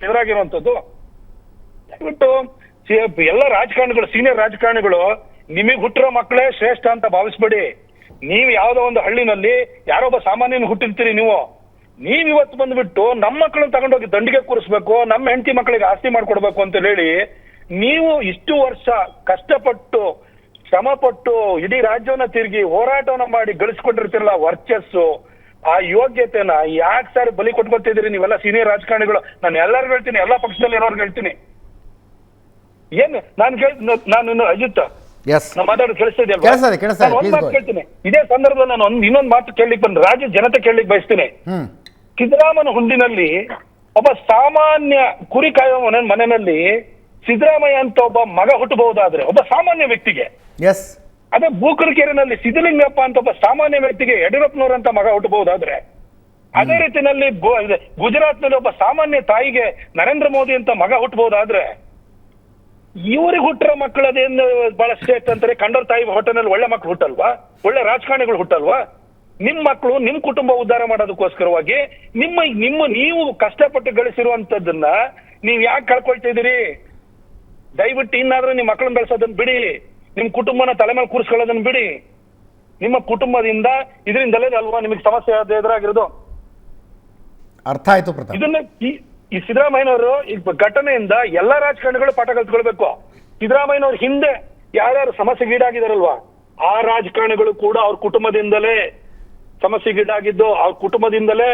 E: ಎದುರಾಗಿರುವಂತದ್ದು ದಯವಿಟ್ಟು ಎಲ್ಲ ರಾಜಕಾರಣಿಗಳು ಸೀನಿಯರ್ ರಾಜಕಾರಣಿಗಳು, ನಿಮಗೆ ಹುಟ್ಟಿರೋ ಮಕ್ಕಳೇ ಶ್ರೇಷ್ಠ ಅಂತ ಭಾವಿಸ್ಬೇಡಿ. ನೀವು ಯಾವ್ದೋ ಒಂದು ಹಳ್ಳಿನಲ್ಲಿ ಯಾರೊಬ್ಬ ಸಾಮಾನ್ಯನ ಹುಟ್ಟಿರ್ತೀರಿ ನೀವು. ನೀವ್ ಇವತ್ತು ಬಂದ್ಬಿಟ್ಟು ನಮ್ಮ ಮಕ್ಕಳನ್ನ ತಗೊಂಡೋಗಿ ದಂಡಿಗೆ ಕೂರಿಸ್ಬೇಕು ನಮ್ಮ ಹೆಂಡತಿ ಮಕ್ಕಳಿಗೆ ಆಸ್ತಿ ಮಾಡ್ಕೊಡ್ಬೇಕು ಅಂತ ಹೇಳಿ, ನೀವು ಇಷ್ಟು ವರ್ಷ ಕಷ್ಟಪಟ್ಟು ಶ್ರಮಪಟ್ಟು ಇಡೀ ರಾಜ್ಯವನ್ನ ತಿರುಗಿ ಹೋರಾಟವನ್ನ ಮಾಡಿ ಗಳಿಸ್ಕೊಂಡಿರ್ತಿರಲ್ಲ ವರ್ಚಸ್ಸು ಆ ಯೋಗ್ಯತೆನ ಯಾಕೆ ಸರ್ ಬಲಿ ಕೊಟ್ಕೊತಿದ್ದೀರಿ ನೀವೆಲ್ಲ ಸೀನಿಯರ್ ರಾಜಕಾರಣಿಗಳು. ನಾನು ಎಲ್ಲರಿಗೂ ಹೇಳ್ತೀನಿ ಎಲ್ಲಾ ಪಕ್ಷದಲ್ಲಿ ಇರೋರ್ಗೆ ಹೇಳ್ತೀನಿ. ಏನ್ ನಾನು ಕೇಳ್ ನಾನು ಇನ್ನು ಅಜಿತ್ ಮಾತಾಡೋದು ಕೇಳಿಸ್ತಾ ಒಂದ್ ಮಾತು. ಕೇಳ್ತೀನಿ. ಇದೇ ಸಂದರ್ಭದಲ್ಲಿ ನಾನು ಒಂದ್ ಇನ್ನೊಂದು ಮಾತು ಕೇಳಲಿಕ್ಕೆ ಬಂದು ರಾಜ್ಯ ಜನತೆ ಕೇಳಲಿಕ್ಕೆ ಬಯಸ್ತೀನಿ. ಸಿದ್ದರಾಮನ ಹುಂಡಿನಲ್ಲಿ ಒಬ್ಬ ಸಾಮಾನ್ಯ ಕುರಿ ಕಾಯುವ ಮನೆ ಮನೆಯಲ್ಲಿ ಸಿದ್ದರಾಮಯ್ಯ ಅಂತ ಒಬ್ಬ ಮಗ ಹುಟ್ಟಬಹುದಾದ್ರೆ ಒಬ್ಬ ಸಾಮಾನ್ಯ ವ್ಯಕ್ತಿಗೆ.
A: ಎಸ್
E: ಅದೇ ಬೂಕರಕೆರೆನಲ್ಲಿ ಸಿದ್ದಲಿಂಗಪ್ಪ ಅಂತ ಒಬ್ಬ ಸಾಮಾನ್ಯ ವ್ಯಕ್ತಿಗೆ ಯಡಿಯೂರಪ್ಪನವರಂತ ಮಗ ಹುಟ್ಟಬಹುದಾದ್ರೆ? ಅದೇ ರೀತಿಯಲ್ಲಿ ಗುಜರಾತ್ನಲ್ಲಿ ಒಬ್ಬ ಸಾಮಾನ್ಯ ತಾಯಿಗೆ ನರೇಂದ್ರ ಮೋದಿ ಅಂತ ಮಗ ಹುಟ್ಟಬಹುದಾದ್ರೆ? ಇವರಿಗೆ ಹುಟ್ಟಿರೋ ಮಕ್ಕಳು ಅದೇನು ಬಹಳ ಶ್ರೇಷ್ಠ ಅಂತಾರೆ ಕಂಡೋರ್ ತಾಯಿ ಹೋಟೆಲ್ನಲ್ಲಿ ಒಳ್ಳೆ ಮಕ್ಕಳು ಹುಟ್ಟಲ್ವಾ? ಒಳ್ಳೆ ರಾಜಕಾರಣಿಗಳು ಹುಟ್ಟಲ್ವಾ? ನಿಮ್ ಮಕ್ಕಳು ನಿಮ್ ಕುಟುಂಬ ಉದ್ಧಾರ ಮಾಡೋದಕ್ಕೋಸ್ಕರವಾಗಿ ನಿಮ್ಮ ನಿಮ್ಮ ನೀವು ಕಷ್ಟಪಟ್ಟು ಗಳಿಸಿರುವಂತದ್ದನ್ನ ನೀವ್ ಯಾಕೆ ಕಳ್ಕೊಳ್ತಾ ಇದೀರಿ ದಯವಿಟ್ಟು ಇನ್ನಾದ್ರೂ ನಿಮ್ ಮಕ್ಕಳನ್ನ ಬೆಳೆಸೋದನ್ನ ಬಿಡಿ. ನಿಮ್ ಕುಟುಂಬನ ತಲೆ ಮೇಲೆ ಕೂರಿಸ್ಕೊಳ್ಳೋದನ್ನ ಬಿಡಿ. ನಿಮ್ಮ ಕುಟುಂಬದಿಂದ ಇದರಿಂದಲೇ ಅಲ್ವಾ? ನಿಮಗೆ ಸಮಸ್ಯೆ ಎದುರಾಗಿರೋದು
A: ಅರ್ಥ ಆಯ್ತು ಪ್ರತಾಪ್.
E: ಇದನ್ನ ಈ ಈ ಸಿದ್ದರಾಮಯ್ಯನವರು ಈ ಘಟನೆಯಿಂದ ಎಲ್ಲಾ ರಾಜಕಾರಣಿಗಳು ಪಾಠ ಕಲ್ತ್ಕೊಳ್ಬೇಕು. ಸಿದ್ದರಾಮಯ್ಯನವ್ರ ಹಿಂದೆ ಯಾರ್ಯಾರು ಸಮಸ್ಯೆಗೀಡಾಗಿದಾರಲ್ವಾ? ಆ ರಾಜಕಾರಣಿಗಳು ಕೂಡ ಅವ್ರ ಕುಟುಂಬದಿಂದಲೇ ಸಮಸ್ಯೆಗೀಡಾಗಿದ್ದು ಅವ್ರ ಕುಟುಂಬದಿಂದಲೇ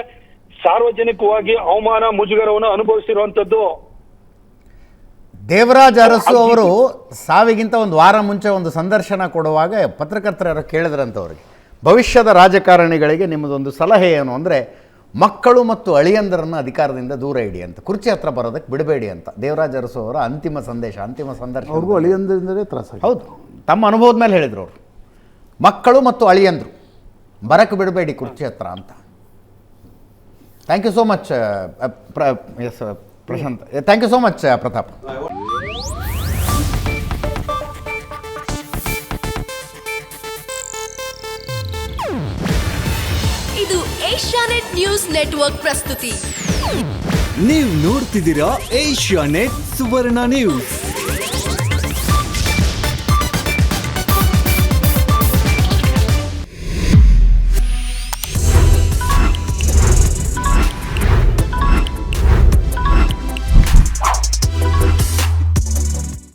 E: ಸಾರ್ವಜನಿಕವಾಗಿ ಅವಮಾನ ಮುಜುಗರವನ್ನು ಅನುಭವಿಸಿರುವಂತದ್ದು
A: ದೇವರಾಜ್ ಅರಸು ಅವರು ಸಾವಿಗಿಂತ ಒಂದು ವಾರ ಮುಂಚೆ ಒಂದು ಸಂದರ್ಶನ ಕೊಡುವಾಗ ಪತ್ರಕರ್ತರ ಕೇಳಿದ್ರಂತ ಅವ್ರಿಗೆ ಭವಿಷ್ಯದ ರಾಜಕಾರಣಿಗಳಿಗೆ ನಿಮ್ಮದೊಂದು ಸಲಹೆ ಏನು ಅಂದರೆ ಮಕ್ಕಳು ಮತ್ತು ಅಳಿಯಂದರನ್ನು ಅಧಿಕಾರದಿಂದ ದೂರ ಇಡಿ ಅಂತ ಕುರ್ಚಿ ಹತ್ರ ಬರೋದಕ್ಕೆ ಬಿಡಬೇಡಿ ಅಂತ ದೇವರಾಜ್ ಅರಸು ಅವರ ಅಂತಿಮ ಸಂದೇಶ ಅಂತಿಮ ಸಂದರ್ಶನ.
D: ಅವ್ರಿಗೂ ಅಳಿಯಂದ್ರಿಂದಲೇ ತ್ರಾಸ
A: ಹೌದು ತಮ್ಮ ಅನುಭವದ ಮೇಲೆ ಹೇಳಿದರು ಅವರು. ಮಕ್ಕಳು ಮತ್ತು ಅಳಿಯಂದರು ಬರಕ್ಕೆ ಬಿಡಬೇಡಿ ಕುರ್ಚಿ ಹತ್ರ ಅಂತ. Thank you so much yes Prashant. Thank you so much Pratap.
F: ಇದು ಏಷ್ಯಾನೆಟ್ ನ್ಯೂಸ್ ನೆಟ್ವರ್ಕ್ ಪ್ರಸ್ತುತಿ.
G: ನೀವು ನೋಡ್ತಿದ್ದೀರಾ ಏಷ್ಯಾ ನೆಟ್ ಸುವರ್ಣ ನ್ಯೂಸ್.